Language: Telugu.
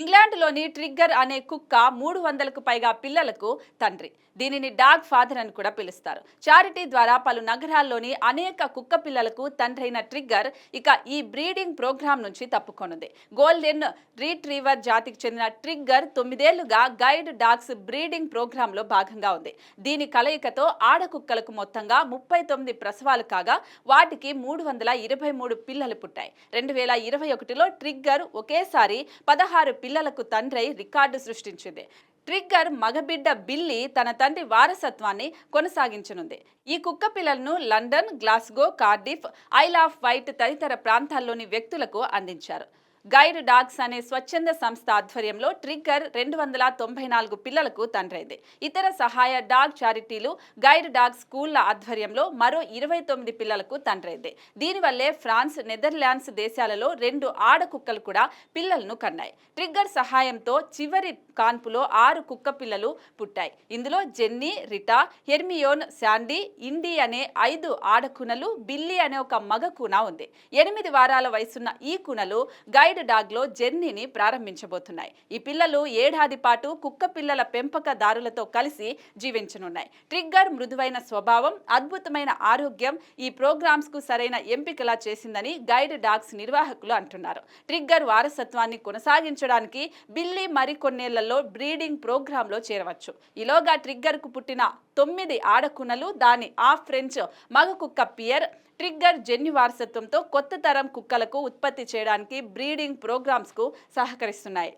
ఇంగ్లాండ్లోని ట్రిగ్గర్ అనే కుక్క మూడు వందలకు పైగా పిల్లలకు తండ్రి. దీనిని డాగ్ ఫాదర్ అని కూడా పిలుస్తారు. చారిటీ ద్వారా పలు నగరాల్లోని అనేక కుక్క పిల్లలకు తండ్రైన ట్రిగ్గర్ ఇక ఈ బ్రీడింగ్ ప్రోగ్రాం నుంచి తప్పుకొనుంది. గోల్డెన్ రీట్రీవర్ జాతికి చెందిన ట్రిగ్గర్ తొమ్మిదేళ్ళుగా గైడ్ డాగ్స్ బ్రీడింగ్ ప్రోగ్రాంలో భాగంగా ఉంది. దీని కలయికతో ఆడకుక్కలకు మొత్తంగా ముప్పై తొమ్మిది ప్రసవాలు కాగా వాటికి మూడు వందల ఇరవై మూడు పిల్లలు పుట్టాయి. రెండు వేల ఇరవై ఒకటిలో ట్రిగ్గర్ ఒకేసారి పదహారు పిల్లలకు తండ్రై రికార్డు సృష్టించింది. ట్రిగ్గర్ మగబిడ్డ బిల్లి తన తండ్రి వారసత్వాన్ని కొనసాగించనుంది. ఈ కుక్క పిల్లలను London Glasgow Cardiff Isle of Wight తదితర ప్రాంతాల్లోని వ్యక్తులకు అందించారు. గైడ్ డాగ్స్ అనే స్వచ్ఛంద సంస్థ ఆధ్వర్యంలో ట్రిగ్గర్ రెండు వందల తొంభై నాలుగు పిల్లలకు తండ్రైంది. ఇతర సహాయ డాగ్ చారిటీలు గైడ్ డాగ్ స్కూళ్ళ ఆధ్వర్యంలో మరో ఇరవై తొమ్మిది పిల్లలకు తండ్రైంది. దీనివల్లే ఫ్రాన్స్ నెదర్లాండ్స్ దేశాలలో రెండు ఆడ కుక్కలు కూడా పిల్లలను కన్నాయి. ట్రిగ్గర్ సహాయంతో చివరి కాన్పులో ఆరు కుక్క పిల్లలు పుట్టాయి. ఇందులో Jenny Rita Hermione Sandy Indie అనే ఐదు ఆడకునలు బిల్లి అనే ఒక మగ కూన ఉంది. ఎనిమిది వారాల వయసున్న ఈ కునలు గైడ్ డాగ్లో జర్నీని ప్రారంభించబోతున్నాయి. ఈ పిల్లలు ఏడాది పాటు కుక్క పిల్లల పెంపకదారులతో కలిసి జీవించనున్నాయి. ట్రిగ్గర్ మృదువైన స్వభావం అద్భుతమైన ఆరోగ్యం ఈ ప్రోగ్రామ్స్కు సరైన ఎంపికలా చేసిందని గైడ్ డాగ్స్ నిర్వాహకులు అంటున్నారు. ట్రిగ్గర్ వారసత్వాన్ని కొనసాగించడానికి బిల్లి మరికొన్నేళ్ళలో బ్రీడింగ్ ప్రోగ్రాంలో చేరవచ్చు. ఈలోగా ట్రిగ్గర్కు పుట్టిన తొమ్మిది ఆడకునలు దాని ఆ ఫ్రెంచ్ మగ కుక్క పియర్ ట్రిగ్గర్ జన్యు వారసత్వంతో కొత్త తరం కుక్కలకు ఉత్పత్తి చేయడానికి బ్రీడింగ్ ప్రోగ్రామ్స్కు సహకరిస్తున్నాయి.